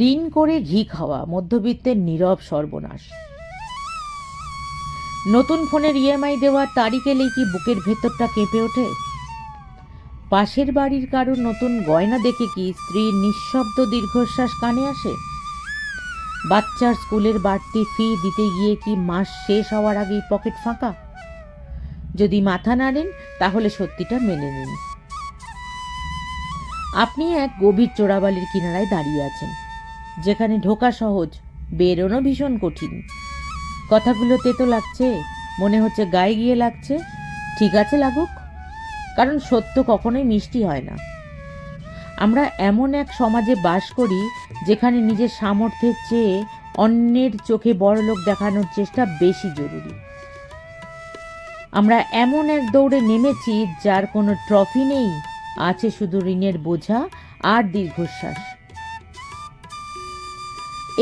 ঋণ করে ঘি খাওয়া, মধ্যবিত্তের নীরব সর্বনাশ। নতুন ফোনের ইএমআই দেওয়ার তারিখ এলেই কি বুকের ভেতরটা কেঁপে ওঠে? পাশের বাড়ির কারোর নতুন গয়না দেখে কি স্ত্রীর নিঃশব্দ দীর্ঘশ্বাস কানে আসে? বাচ্চার স্কুলের বাড়তি ফি দিতে গিয়ে কি মাস শেষ হওয়ার আগেই পকেট ফাঁকা? যদি মাথা নাড়েন তাহলে সত্যিটা মেনে নিন। আপনি এক গভীর চোরাবালির কিনারায় দাঁড়িয়ে আছেন। যেখানে ঢোকা সহজ, বেরোনো ভীষণ কঠিন। কথাগুলো তেতো লাগছে, মনে হচ্ছে গায়ে গিয়ে লাগছে। ঠিক আছে লাগুক, কারণ সত্য কখনোই মিষ্টি হয় না। আমরা এমন এক সমাজে বাস করি, যেখানে নিজের সামর্থ্যের চেয়ে অন্যের চোখে বড়লোক দেখানোর চেষ্টা বেশি জরুরি। আমরা এমন এক দৌড়ে নেমেছি, যার কোনো ট্রফি নেই, আছে শুধু ঋণের বোঝা আর দীর্ঘশ্বাস।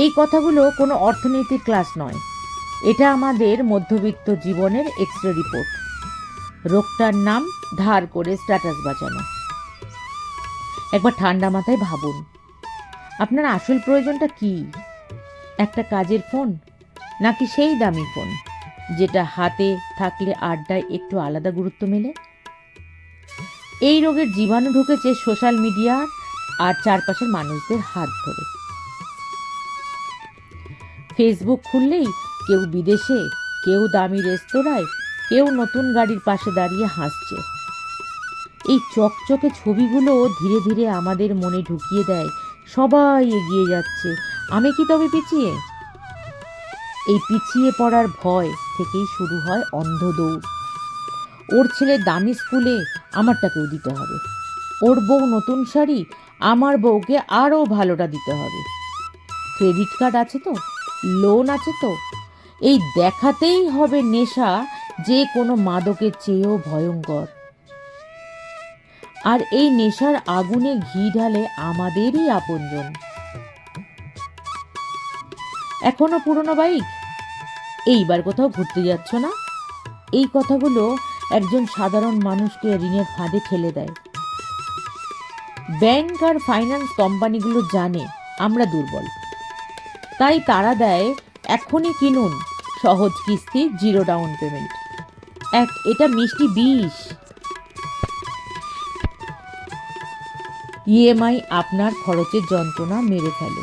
এই কথাগুলো কোনো অর্থনীতির ক্লাস নয়। এটা আমাদের মধ্যবিত্ত জীবনের এক্স রে রিপোর্ট রোগটার নাম ধার করে স্ট্যাটাস বাঁচানো। একবার ঠান্ডা মাথায় ভাবুন, আপনার আসল প্রয়োজনটা কি? একটা কাজের ফোন নাকি সেই দামি ফোন, যেটা হাতে থাকলে আড্ডায় একটু আলাদা গুরুত্ব মেলে? এই রোগের জীবাণু ঢুকেছে সোশ্যাল মিডিয়া আর চারপাশের মানুষদের হাত ধরে। ফেসবুক খুললেই কেউ বিদেশে, কেউ দামি রেস্তোরাঁয়, কেউ নতুন গাড়ির পাশে দাঁড়িয়ে হাসছে। এই চকচকে ছবিগুলো ধীরে ধীরে আমাদের মনে ঢুকিয়ে দেয়, সবাই এগিয়ে যাচ্ছে। আমি কি তবে পিছিয়ে? এই পিছিয়ে পড়ার ভয় থেকেই শুরু হয় অন্ধ দৌড় ওর ছেলে দামি স্কুলে আমারটাকেও দিতে হবে। ওর বউ নতুন শাড়ি, আমার বউকে আরও ভালোটা দিতে হবে। ক্রেডিট কার্ড আছে তো? লোন আছে তো? এই দেখাতেই হবে নেশা যে কোনো মাদকের চেয়েও ভয়ঙ্কর। আর এই নেশার আগুনে ঘি ঢালে আমাদেরই আপনজন। এখনও পুরনো বাইক? এইবার কোথাও ঘুরতে যাচ্ছ না? এই কথাগুলো একজন সাধারণ মানুষকে ঋণের ফাঁদে ঠেলে দেয়। ব্যাংক আর ফাইন্যান্স কোম্পানিগুলো জানে আমরা দুর্বল। তাই তারা দেয় এখনই কিনুন। সহজ কিস্তি, জিরো ডাউন পেমেন্ট। এক, এটা মিষ্টি বিষ। ইএমআই আপনার খরচের যন্ত্রণা মেরে ফেলে।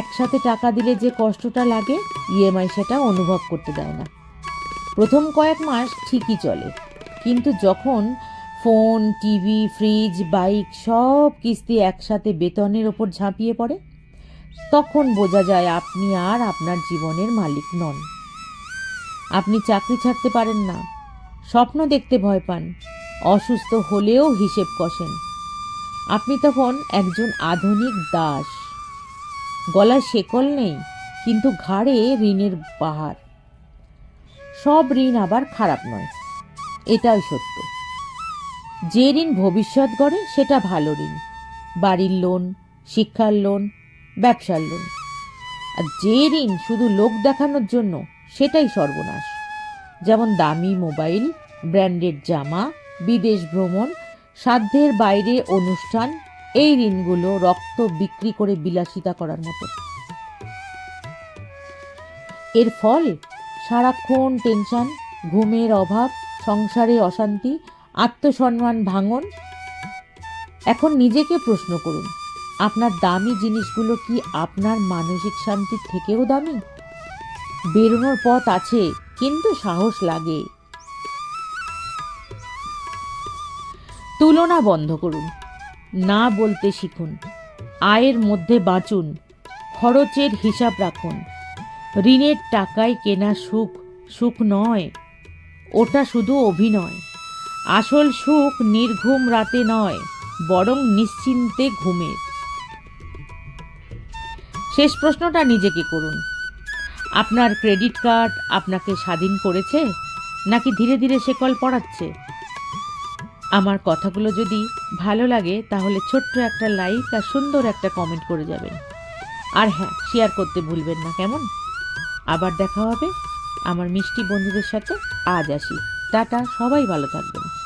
একসাথে টাকা দিলে যে কষ্টটা লাগে, ইএমআই সেটা অনুভব করতে দেয় না। প্রথম কয়েক মাস ঠিকই চলে, কিন্তু যখন ফোন, টিভি, ফ্রিজ, বাইক সব কিস্তি একসাথে বেতনের ওপর ঝাঁপিয়ে পড়ে তখন বোঝা যায় আপনি আর আপনার জীবনের মালিক নন। আপনি চাকরি ছাড়তে পারেন না, স্বপ্ন দেখতে ভয় পান, অসুস্থ হলেও হিসেব কষেন। আপনি তখন একজন আধুনিক দাস। গলায় শেকল নেই, কিন্তু ঘাড়ে ঋণের পাহাড়। সব ঋণ আবার খারাপ নয়, এটাই সত্য। যে ঋণ ভবিষ্যৎ গড়ে, সেটা ভালো ঋণ। বাড়ির লোন, শিক্ষার লোন ব্যবসার লোন। আর যে ঋণ শুধু লোক দেখানোর জন্য, সেটাই সর্বনাশ। যেমন দামি মোবাইল, ব্র্যান্ডেড জামা, বিদেশ ভ্রমণ, সাধ্যের বাইরে অনুষ্ঠান, এই ঋণগুলো রক্ত বিক্রি করে বিলাসিতা করার মতো। এর ফল, সারাক্ষণ টেনশন, ঘুমের অভাব, সংসারে অশান্তি, আত্মসম্মান ভাঙন। এখন নিজেকে প্রশ্ন করুন আপনার দামি জিনিসগুলো কি আপনার মানসিক শান্তির থেকেও দামি? বেরোনোর পথ আছে, কিন্তু সাহস লাগে। তুলনা বন্ধ করুন, না বলতে শিখুন, আয়ের মধ্যে বাঁচুন, খরচের হিসাব রাখুন, ঋণের টাকায় কেনা সুখ সুখ নয়, ওটা শুধু অভিনয়, আসল সুখ নির্ঘুম রাতে নয়, বরং নিশ্চিন্তে ঘুমের। শেষ প্রশ্নটা নিজেকে করুন। আপনার ক্রেডিট কার্ড আপনাকে স্বাধীন করেছে, নাকি ধীরে ধীরে শেকল পড়াচ্ছে? আমার কথাগুলো যদি ভালো লাগে, তাহলে ছোট্ট একটা লাইক আর সুন্দর একটা কমেন্ট করে যাবেন। আর হ্যাঁ শেয়ার করতে ভুলবেন না, কেমন? আবার দেখা হবে। আমার মিষ্টি বন্ধুদের সাথে আজ আসি। টাটা, সবাই ভালো থাকবেন।